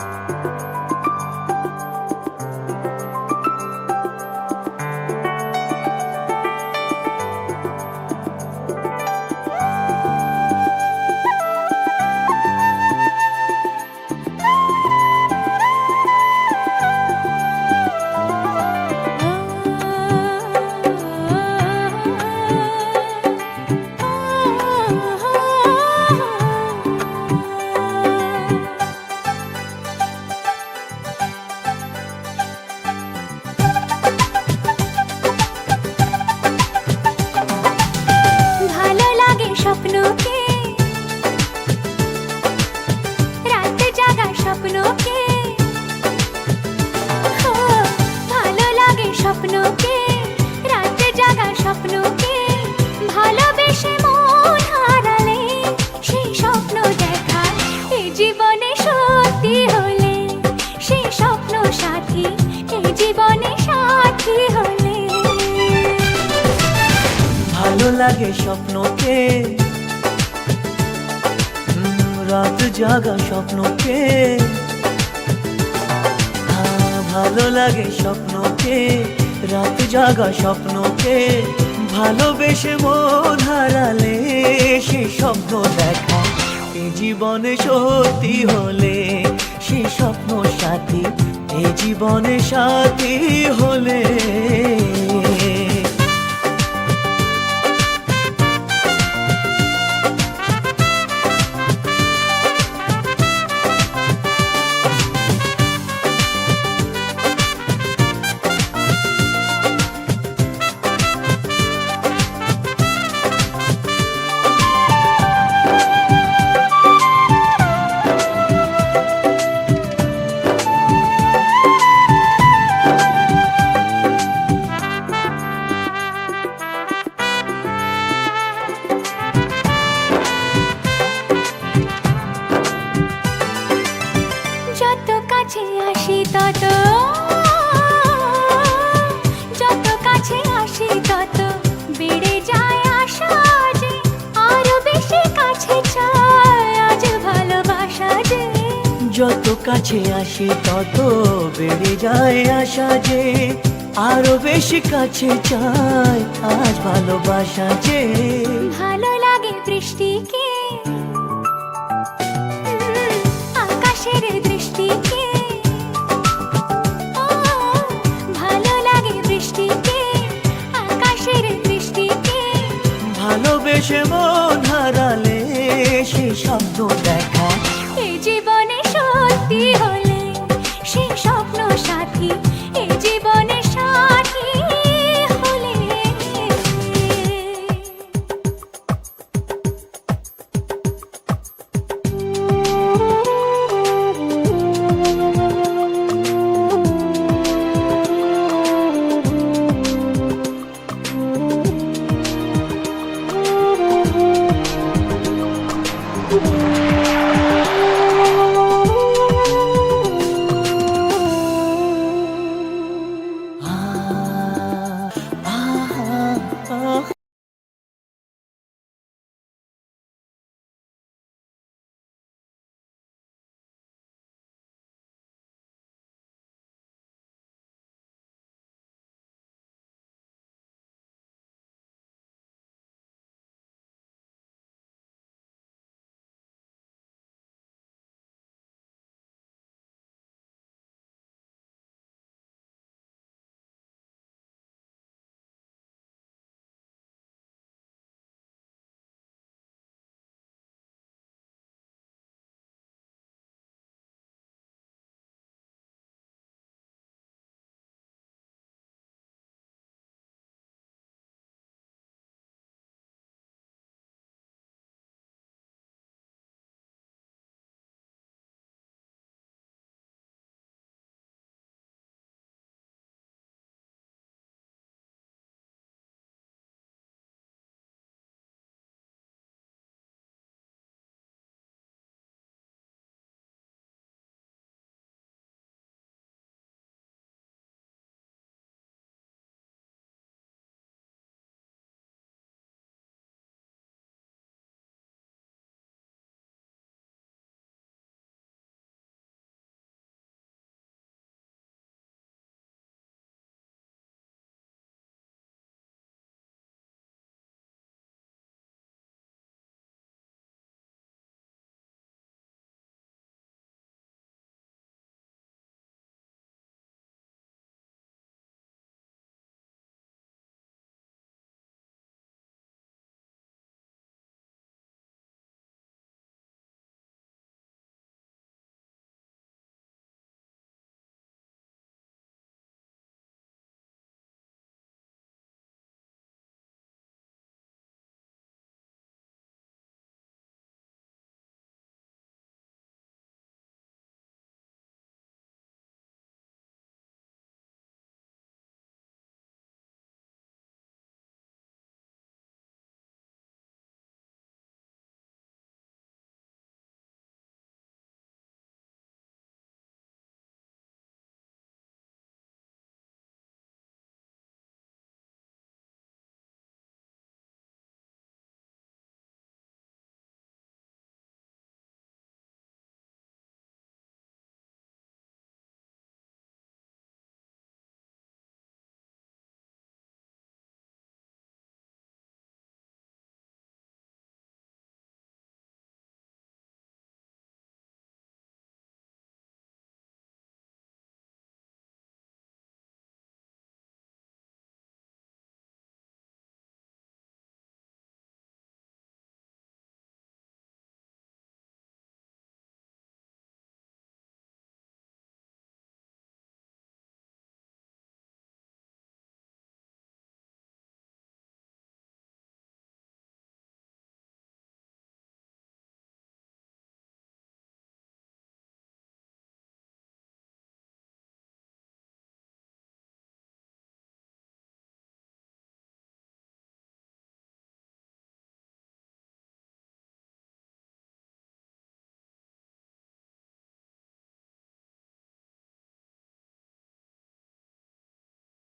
ভালো লাগে স্বপ্নকে। রাত জাগা স্বপ্নকে। ভালো লাগে স্বপ্নকে, রাত জাগা স্বপ্নকে। ভালোবেসে মন হারালে সে স্বপ্ন দেখা। এ জীবনে সত্যি হলে সে স্বপ্ন সাথী। এ জীবনে সাথী কাছে আসি তত। যত কাছে আসি তত। বেড়ে যায় আশা যে আরও বেশি কাছে চাই। আজ ভালোবাসা যে। যত কাছে আসি তত বেড়ে যায় আশা যে আরও বেশি কাছে চাই। আজ ভালোবাসা যে। ভালো লাগে বৃষ্টিকে ভালোবেসে মন হারালে সে শব্দ দেখা। এই জীবনে সত্যি হলে